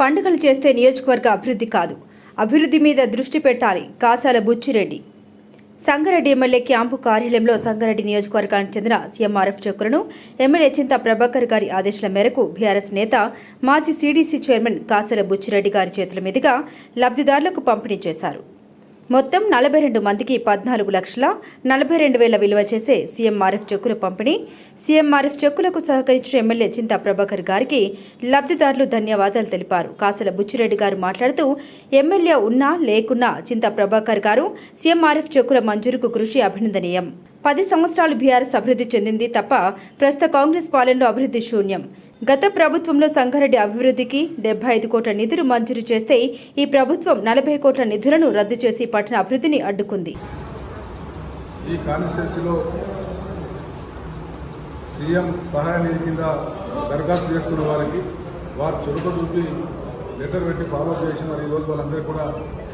పండుగలు చేస్తే నియోజకవర్గ అభివృద్ధి కాదు. అభివృద్ధి మీద దృష్టి పెట్టాలి కాసాల బుచ్చిరెడ్డి. సంగారెడ్డి ఎమ్మెల్యే క్యాంపు కార్యాలయంలో సంగారెడ్డి నియోజకవర్గానికి చెందిన సీఎంఆర్ఎఫ్ చెక్కులను ఎమ్మెల్యే చింత ప్రభాకర్ గారి ఆదేశాల మేరకు బీఆర్ఎస్ నేత మాజీ సీడీసీ చైర్మన్ కాసల బుచ్చిరెడ్డి గారి చేతుల మీదుగా లబ్ధిదారులకు పంపిణీ చేశారు. మొత్తం నలభై రెండు మందికి పద్నాలుగు లక్షల నలభై రెండు వేల విలువ చేసే సీఎంఆర్ఎఫ్ చెక్కులు పంపిణీ సీఎంఆర్ఎఫ్ చెక్కులకు సహకరించిన ఎమ్మెల్యే చింతా ప్రభాకర్ గారికి లబ్ధిదారులు ధన్యవాదాలు తెలిపారు. కాసల బుచ్చిరెడ్డి గారు మాట్లాడుతూ ఎమ్మెల్యే ఉన్నా లేకున్నా చింతా ప్రభాకర్ గారు సీఎంఆర్ఎఫ్ చెక్కుల మంజూరుకు కృషి అభినందనీయం. పది సంవత్సరాలు బీఆర్ఎస్ అభివృద్ధి చెందింది తప్ప ప్రస్తుత కాంగ్రెస్ పాలనలో అభివృద్ధి శూన్యం. గత ప్రభుత్వంలో సంగారెడ్డి అభివృద్ధికి డెబ్బై ఐదు కోట్ల నిధులు మంజూరు చేస్తే ఈ ప్రభుత్వం నలభై కోట్ల నిధులను రద్దు చేసి పట్టణ అభివృద్ధిని అడ్డుకుంది. ఈ సీఎం సహాయ నిధి కింద దరఖాస్తు చేసుకున్న వారికి వారు చురుకు చూపి లెటర్ పెట్టి ఫాలోఅప్ చేసి మరి ఈరోజు వాళ్ళందరికీ కూడా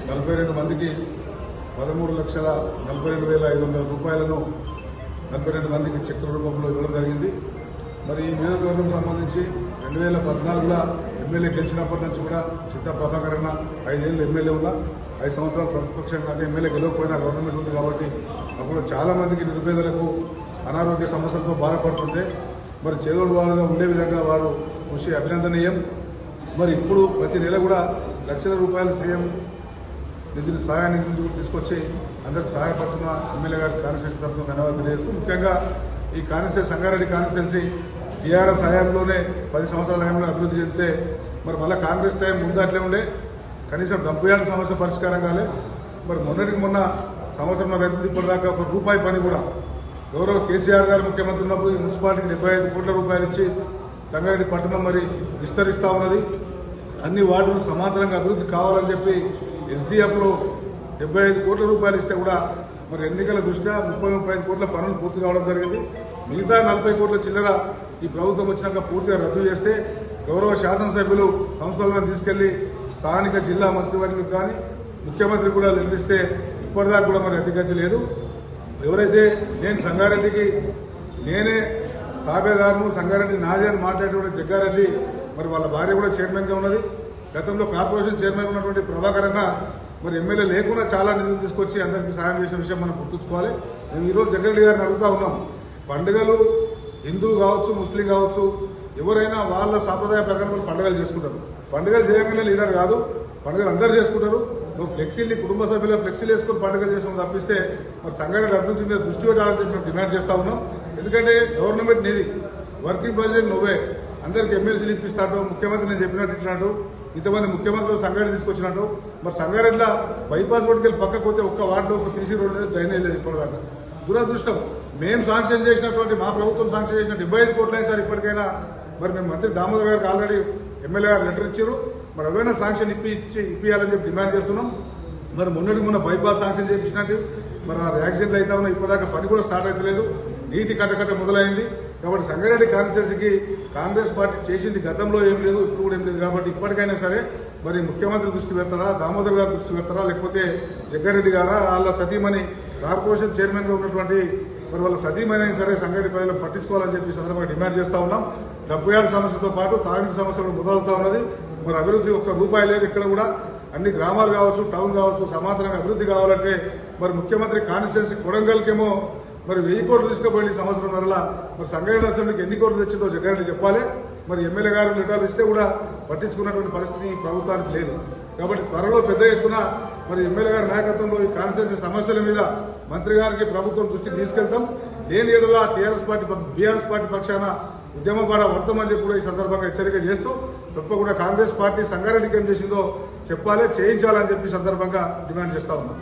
నలభై రెండు మందికి పదమూడు లక్షల నలభై రెండు వేల ఐదు వందల రూపాయలను నలభై రెండు మందికి చెక్కుల రూపంలో ఇవ్వడం జరిగింది. మరి ఈ నియోజకవర్గం సంబంధించి రెండు వేల పద్నాలుగులో ఎమ్మెల్యే గెలిచినప్పటి నుంచి కూడా చిత్త ప్రభాకర్ అన్న ఐదేళ్ళు ఎమ్మెల్యే ఉన్నా ఐదు సంవత్సరాలు ప్రతిపక్షంగా కంటే ఎమ్మెల్యే గెలవకపోయినా గవర్నమెంట్ ఉంది కాబట్టి అప్పుడు చాలామందికి నిరుపేదలకు అనారోగ్య సమస్యలతో బాధపడుతుంటే మరి చేదోడు వాళ్ళుగా ఉండే విధంగా వారు కృషి అభినందనీయం. మరి ఇప్పుడు ప్రతి నెల కూడా లక్షల రూపాయలు సీఎం నిధులు సహాయ నిధులు తీసుకొచ్చి అందరికి సహాయపడుతున్న ఎమ్మెల్యే గారి కాన్స్టిట్యూన్సీ తరఫున ధన్యవాదాలు తెలియజేస్తూ ముఖ్యంగా ఈ కాన్స్టిట్యూన్సీ సంగారెడ్డి కాన్స్టిట్యున్సీ టీఆర్ఎస్ హయాంలోనే పది సంవత్సరాల హయాంలో అభివృద్ధి చెందితే మరి మళ్ళీ కాంగ్రెస్ టైం ముందు అట్లే ఉండే. కనీసం డెబ్బై ఏళ్ళ సమస్య పరిష్కారం కాలే. మరి మొన్నటికి మొన్న సంవత్సరం రైతు ఇప్పటిదాకా ఒక రూపాయి పని కూడా గౌరవ కేసీఆర్ గారు ముఖ్యమంత్రి ఉన్నప్పుడు ఈ మున్సిపాలిటీకి డెబ్బై ఐదు కోట్ల రూపాయలు ఇచ్చి సంగారెడ్డి పట్టణం మరి విస్తరిస్తా ఉన్నది. అన్ని వార్డులు సమాంతరంగా అభివృద్ధి కావాలని చెప్పి ఎస్డిఎఫ్లో డెబ్బై ఐదు కోట్ల రూపాయలు ఇస్తే కూడా మరి ఎన్నికల దృష్ట్యా ముప్పై ముప్పై ఐదు కోట్ల పనులు పూర్తి కావడం జరిగింది. మిగతా నలభై కోట్ల చిల్లర ఈ ప్రభుత్వం వచ్చినాక పూర్తిగా రద్దు చేస్తే గౌరవ శాసనసభ్యులు సంస్థలను తీసుకెళ్ళి స్థానిక జిల్లా మంత్రివర్యులకు కానీ ముఖ్యమంత్రి కూడా నిర్ణయిస్తే ఇప్పటిదాకా కూడా మరి అతిగతి లేదు. ఎవరైతే నేను సంగారెడ్డికి నేనే తాబేదారును సంగారెడ్డి నాదే అని మాట్లాడేటువంటి జగ్గారెడ్డి మరి వాళ్ళ భార్య కూడా చైర్మన్గా ఉన్నది. గతంలో కార్పొరేషన్ చైర్మన్ ఉన్నటువంటి ప్రభాకర్ అన్న మరి ఎమ్మెల్యే లేకుండా చాలా నిధులు తీసుకొచ్చి అందరికీ సాయం చేసిన విషయం మనం గుర్తుంచుకోవాలి. మేము ఈరోజు జగ్గారెడ్డి గారిని అడుగుతా ఉన్నాం. పండుగలు హిందూ కావచ్చు ముస్లిం కావచ్చు ఎవరైనా వాళ్ళ సాంప్రదాయ ప్రకారం పండుగలు చేసుకుంటారు. పండుగలు చేయగానే లీడర్ కాదు పండుగలు అందరూ చేసుకుంటారు. నువ్వు ఫ్లెక్సీలు కుటుంబ సభ్యుల ఫ్లెక్సీలు వేసుకొని పండుగలు చేసుకుని తప్పిస్తే మరి సంగారెడ్డి అభివృద్ధి మీద దృష్టి పెట్టాలని మేము డిమాండ్ చేస్తా ఉన్నాం. ఎందుకంటే గవర్నమెంట్ నిధి వర్కింగ్ ప్రెసిడెంట్ నువ్వే. అందరికి ఎమ్మెల్సీలు ఇప్పిస్తాడు ముఖ్యమంత్రి నేను చెప్పినట్టు ఇట్లాడు ఇంతమంది ముఖ్యమంత్రులు సంగారెడ్డి తీసుకొచ్చినట్టు. మరి సంగారెడ్డిలో బైపాస్ రోడ్కి వెళ్ళి పక్కకు పోతే ఒక్క వార్డులో ఒక సీసీ రోడ్ లేదు డ్రైనేజ్ లేదు ఇప్పటిదాకా. దురదృష్టం. మేము శాంక్షన్ చేసినటువంటి మా ప్రభుత్వం శాంక్షన్ చేసిన డెబ్బై ఐదు కోట్లైనా సార్ ఇప్పటికైనా. మరి మేము మంత్రి దామోదర్ గారికి ఆల్రెడీ ఎమ్మెల్యే గారు లెటర్ ఇచ్చారు. మరి అవైనా శాంక్షన్ ఇప్పి ఇచ్చి ఇప్పియాలని చెప్పి డిమాండ్ చేస్తున్నాం. మరి మొన్నటి మొన్న బైపాస్ శాంక్షన్ చేయించినట్టు మరి ఆ యాక్సిడెంట్లు అయితే ఉన్నాయి ఇప్పటిదాకా పని కూడా స్టార్ట్ అవుతలేదు నీటి కట్టకట్ట మొదలైంది. కాబట్టి సంగారెడ్డి కాన్స్టిట్యూన్సీకి కాంగ్రెస్ పార్టీ చేసింది గతంలో ఏం లేదు ఇప్పుడు కూడా ఏం లేదు. కాబట్టి ఇప్పటికైనా సరే మరి ముఖ్యమంత్రి దృష్టి పెడతారా దామోదర్ గారు దృష్టి పెడతారా లేకపోతే జగ్గారెడ్డి గారా వాళ్ళ సతీమణి కార్పొరేషన్ చైర్మన్గా ఉన్నటువంటి మరి వాళ్ళ సతీమణి సరే సంఘటి ప్రజలు పట్టించుకోవాలని చెప్పి సందర్భంగా డిమాండ్ చేస్తా ఉన్నాం. డబ్బు సమస్యతో పాటు తాగిన సమస్యలు మొదలవుతా ఉన్నది. మరి అభివృద్ధి ఒక్క రూపాయి లేదు ఇక్కడ కూడా. అన్ని గ్రామాలు కావచ్చు టౌన్ కావచ్చు సమాంతరంగా అభివృద్ధి కావాలంటే మరి ముఖ్యమంత్రి కాన్స్టిట్యున్సీ కొడంగల్కేమో మరి వెయ్యి కోట్లు తీసుకుపోయి సంవత్సరం వల్ల మరి సంగారెడ్డి అసెంబ్లీకి ఎన్ని కోట్లు తెచ్చిందో జగ్గారెడ్డి చెప్పాలి. మరి ఎమ్మెల్యే గారు లెటర్లు ఇస్తే కూడా పట్టించుకున్నటువంటి పరిస్థితి ఈ ప్రభుత్వానికి లేదు. కాబట్టి త్వరలో పెద్ద ఎత్తున మరి ఎమ్మెల్యే గారి నాయకత్వంలో ఈ కాన్స్టిట్యున్సీ సమస్యల మీద మంత్రి గారికి ప్రభుత్వం దృష్టికి తీసుకెళ్తాం. లేని ఏడులా టీఆర్ఎస్ పార్టీ బీఆర్ఎస్ పార్టీ పక్షాన ఉద్యమం కూడా వర్తమని చెప్పి కూడా ఈ సందర్భంగా హెచ్చరిక చేస్తూ తప్పకుండా కాంగ్రెస్ పార్టీ సంగారెడ్డికి ఏం చేసిందో చెప్పాలి చేయించాలని చెప్పి సందర్భంగా డిమాండ్ చేస్తా ఉన్నాం.